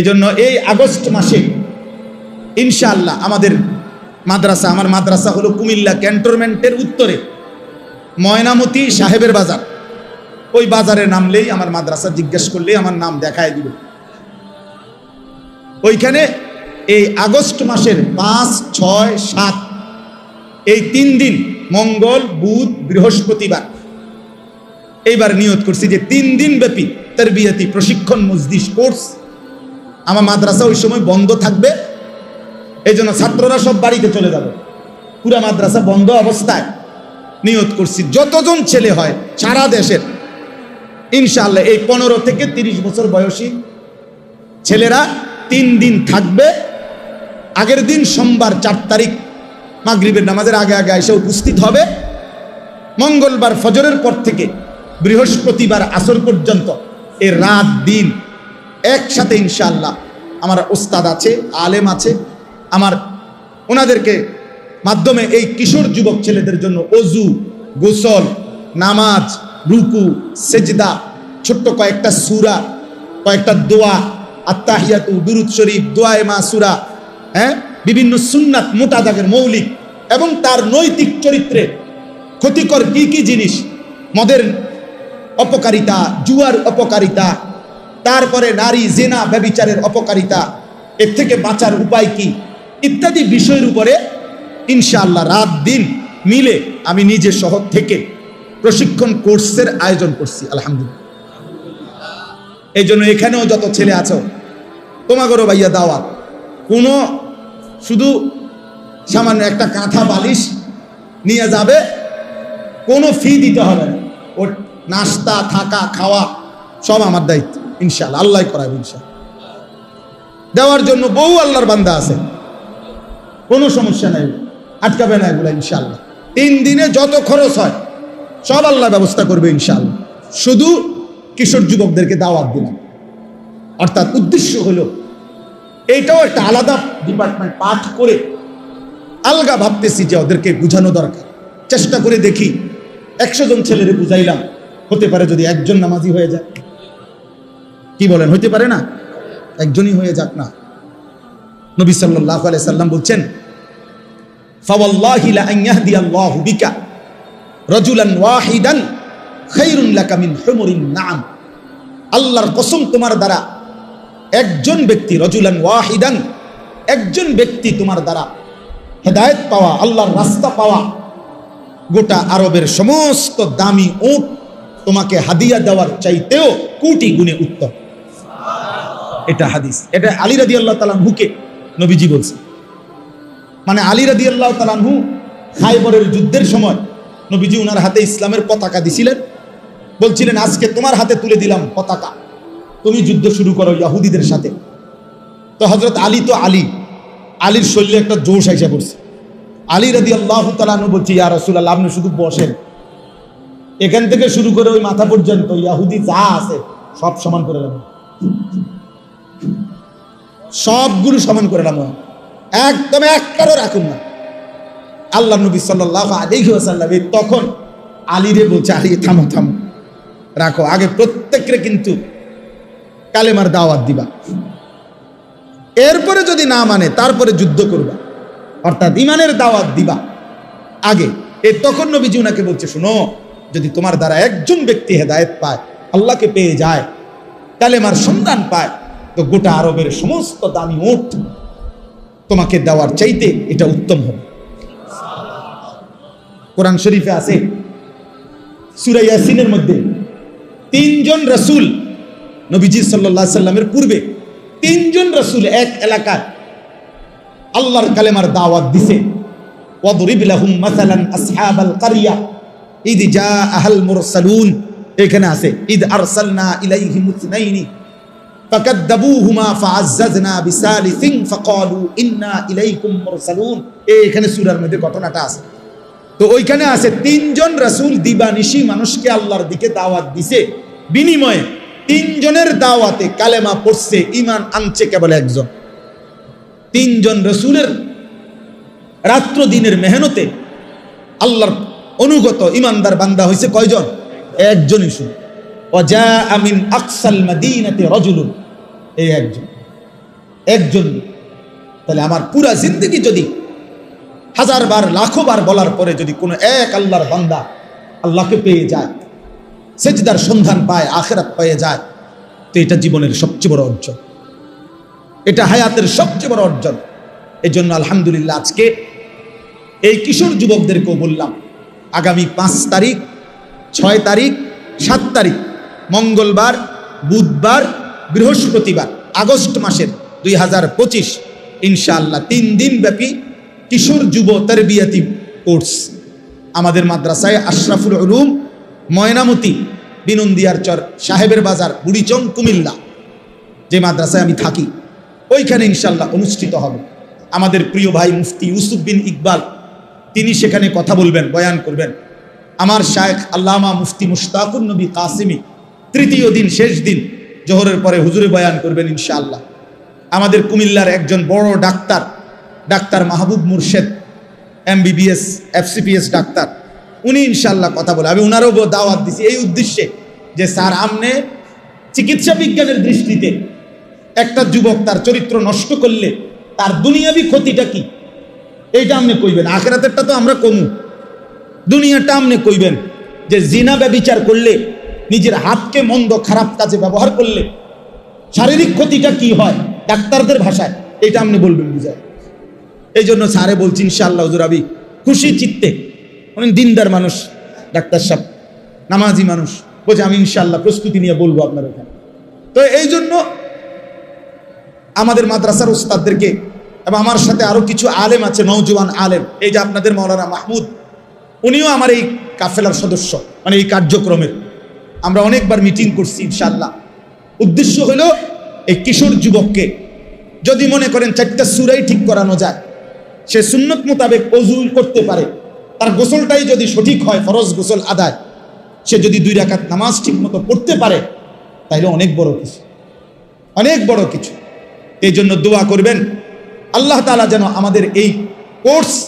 এজন্য এই আগস্ট মাসে ইনশাআল্লাহ আমাদের মাদ্রাসা, আমার মাদ্রাসা হলো কুমিল্লা ক্যান্টনমেন্টের উত্তরে, ময়নামতি সাহেবের বাজার। ওই বাজারে নামলেই আমার মাদ্রাসা জিজ্ঞেস করলেই আমার নাম দেখায় দিবে। ওইখানে এই আগস্ট মাসের পাঁচ, ছয়, সাত, এই তিন দিন, মঙ্গল, বুধ, বৃহস্পতিবার, এইবার নিয়ত করছি যে তিন দিন ব্যাপী তার বিয়াতি প্রশিক্ষণ মজদিস কোর্স আমার মাদ্রাসা ওই সময় বন্ধ থাকবে এই জন্য ছাত্ররা সব বাড়িতে চলে যাবে। পুরা মাদ্রাসা বন্ধ অবস্থায় নিয়ত করছি। যতজন ছেলে হয় সারা দেশের ইনশাল্লাহ এই পনেরো থেকে তিরিশ বছর বয়সী ছেলেরা তিন দিন থাকবে। আগের দিন সোমবার চার তারিখ মাগরিবের নামাজের আগে আগে এসে উপস্থিত হবে। মঙ্গলবার ফজরের পর থেকে বৃহস্পতিবার আসর পর্যন্ত এ রাত দিন একসাথে ইনশাল্লাহ আমার ওস্তাদ আছে, আলেম আছে। আমার ওনাদেরকে মাধ্যমে এই কিশোর যুবক ছেলেদের জন্য অজু, গোসল, নামাজ, রুকু, সেজদা, ছোট্ট কয়েকটা সুরা, কয়েকটা দোয়া আত্মাহিয়াতু দুরুদ শরীফ, দোয়ায়ে মাসুরা হ্যাঁ? বিভিন্ন সুন্নাত, মোটা দাগের মৌলিক এবং তার নৈতিক চরিত্রে ক্ষতিকর কি কি জিনিস? মদের অপকারিতা, জুয়ার অপকারিতা তারপরে নারী জেনা ব্যবিচারের অপকারিতা। এর থেকে বাঁচার উপায় কি? ইত্যাদি বিষয়ের উপরে ইনশাআল্লাহ রাত দিন মিলে আমি নিজে শহর থেকে প্রশিক্ষণ কোর্সের আয়োজন করছি, আলহামদুলিল্লাহ। এই জন্য এখানেও যত ছেলে আছো তোমাগরও ভাইয়া দাওয়াত। কোনো শুধু সামান্য একটা কাঁথা বালিশ নিয়ে যাবে, কোনো ফি দিতে হবে না। ওর নাস্তা, থাকা, খাওয়া সব আমার দায়িত্ব। ইনশাল্লাহ আল্লাহ করাবে ইনশাল্লাহ দেওয়ার জন্য বহু আল্লাহর বান্দা আছে। কোনো সমস্যা নাই, আটকাবে না এগুলো ইনশাল্লাহ তিন দিনে যত খরচ হয়, সব আল্লাহ ব্যবস্থা করবে ইনশাল্লাহ শুধু কিশোর যুবকদেরকে দাওয়াত দিলাম। অর্থাৎ উদ্দেশ্য হলো এইটাও একটা আলাদা ডিপার্টমেন্ট পাঠ করে আলগা ভাবতেছি যে ওদেরকে বুঝানো দরকার। চেষ্টা করে দেখি, একশো জন ছেলেরে বুঝাইলাম, হতে পারে যদি একজন নামাজি হয়ে যায়। কি বলেন? হইতে পারে না? একজনই হয়ে যাক না। নবী সাল্লাল্লাহু আলাইহি সাল্লাম বলছেন আল্লাহর কসম তোমার দ্বারা একজন ব্যক্তি রজুলান ওয়াহিদান, একজন ব্যক্তি তোমার দ্বারা হেদায়েত পাওয়া, আল্লাহর রাস্তা পাওয়া, গোটা আরবের সমস্ত দামি উট তোমাকে হাদিয়া দেওয়ার চাইতেও কোটি গুণে উত্তম। এটা হাদিস। এটা আলী রাদি আল্লাহ তালানহুকে নবীজি বলছে মানে আলী রাদি আল্লাহ তালানহু খাইবরের যুদ্ধের সময় নবীজি উনার হাতে ইসলামের পতাকা দিছিলেন। বলছিলেন, আজকে তোমার হাতে তুলে দিলাম পতাকা। তুমি যুদ্ধ শুরু করো ইয়াহুদিদের সাথে। তো হজরত আলী তো আলী। আলীর শরীরে একটা জোশ আইসা পড়ছে। আলী রাদি আল্লাহ তালানু বলছি, ইয়া রসুল্লাহ আপনি শুধু বসেন। এখান থেকে শুরু করে ওই মাথা পর্যন্ত ইয়াহুদি যা আছে সব সমান করে দেবো সবগুলো সমান করে নামো। একদম একটারও রাখুন না। আল্লাহ নবী সাল্লাহ আলাইহি ওয়াসাল্লাম এই তখন আলীরে বলছে, আলী, থামো থামো। রাখো। আগে প্রত্যেকরে কিন্তু কালেমার দাওয়াত দিবা। এরপরে যদি না মানে তারপরে যুদ্ধ করবা। অর্থাৎ ইমানের দাওয়াত দিবা। আগে। এ তখন নবীজি উনাকে বলছে, শোনো, যদি তোমার দ্বারা একজন ব্যক্তি হেদায়েত পায়, আল্লাহকে পেয়ে যায়, কালেমার সন্ধান পায় তো গোটা আরবের সমস্ত দামি উঠ তোমাকে দেওয়ার চাইতে এটা উত্তম হবে। কোরআন শরীফে আছে, সুরা ইয়াসিনের মধ্যে তিনজন রসুল নবীজি সাল্লাহ সাল্লামের পূর্বে তিনজন রসুল এক এলাকায় আল্লাহর কালেমার দাওয়াত দিছে। এখানে আছে, ইদ আরসালনা সূরার মধ্যে ঘটনাটা আছে। তো ওইখানে আছে, তিনজন দিবানিশি মানুষকে দিকে দাওয়াত দিছে। বিনিময়ে তিনজনের দাওয়াতে কালেমা পড়ছে ইমান আনছে কেবল একজন। তিনজন রসুলের রাত্র দিনের মেহনতে আল্লাহর অনুগত ইমানদার বান্দা হয়েছে কয়জন? একজনই শুধু। আমিন এই একজন। একজন। তাহলে আমার পুরা জিন্দগি যদি হাজার বার, লাখো বার বলার পরে যদি কোনো এক আল্লাহর বান্দা আল্লাহকে পেয়ে যায়, সেজদার সন্ধান পায়, আখেরাত পেয়ে যায়, তো এটা জীবনের সবচেয়ে বড় অর্জন। এটা হায়াতের সবচেয়ে বড় অর্জন। এই জন্য আলহামদুলিল্লাহ আজকে এই কিশোর যুবকদেরকেও বললাম, আগামী পাঁচ তারিখ, ছয় তারিখ, সাত তারিখ মঙ্গলবার, বুধবার, বৃহস্পতিবার, আগস্ট মাসের দুই হাজার পঁচিশ, ইনশাআল্লাহ তিন দিন ব্যাপী কিশোর যুব তারবিয়াতি কোর্স। আমাদের মাদ্রাসায় আশরাফুল উলুম, ময়নামতি, বিনন্দিয়ার চর, সাহেবের বাজার, বুড়িচং, কুমিল্লা যে মাদ্রাসায় আমি থাকি, ওইখানে ইনশাল্লাহ অনুষ্ঠিত হবে। আমাদের প্রিয় ভাই মুফতি ইউসুফ বিন ইকবাল, তিনি সেখানে কথা বলবেন, বয়ান করবেন। আমার শায়েখ আল্লামা মুফতি মুশতাকুর নবী কাসিমি তৃতীয় দিন, শেষ দিন জোহরের পরে হুজুরে বয়ান করবেন ইনশাআল্লাহ। আমাদের কুমিল্লার একজন বড় doctor doctor Mahbub Murshed, MBBS, FCPS doctor, উনি ইনশাল্লাহ কথা বলে, আমি ওনারও দাওয়াত দিছি এই উদ্দেশ্যে যে, স্যার, আমনে চিকিৎসা বিজ্ঞানের দৃষ্টিতে একটা যুবক তার চরিত্র নষ্ট করলে তার দুনিয়াবি ক্ষতিটা কি? এইটা আপনি কইবেন, আখেরাতেরটা তো আমরা কমু। দুনিয়াটা আপনি কইবেন যে, জিনা ব্যবিচার করলে নিজের হাতকে মন্দ, খারাপ কাজে ব্যবহার করলে শারীরিক ক্ষতিটা কি হয়? ডাক্তারদের ভাষায়। এটা আপনি বলবেন বুঝায়। এই জন্য স্যারে বলছি, ইনশাআল্লাহ হুজুর আবি, খুশি চিত্তে। অনেক দিনদার মানুষ, ডাক্তার সাহেব, নামাজি মানুষ। বলছে, আমি ইনশাআল্লাহ প্রস্তুতি নিয়ে বলব আপনার ওখানে। তো এই জন্য আমাদের মাদ্রাসার উস্তাদদেরকে এবং আমার সাথে আরও কিছু আলেম আছে নৌজওয়ান আলেম, এই যে আপনাদের মৌলানা মাহমুদ, উনিও আমার এই কাফেলার সদস্য মানে এই কার্যক্রমের। আমরা অনেকবার মিটিং করছি ইনশাআল্লাহ। উদ্দেশ্য হলো এই কিশোর যুবককে যদি মনে করেন চারটা সুরাই ঠিক করানো যায়, সে সুন্নত মোতাবেক অজু করতে পারে। তার গোসলটাই যদি সঠিক হয়, ফরজ গোসল আদায়, সে যদি দুই রাকাত নামাজ ঠিক মতো পড়তে পারে, তাইলে অনেক বড় কিছু। অনেক বড় কিছু। এই জন্য দোয়া করবেন। আল্লাহ তালা যেন আমাদের এই কোর্স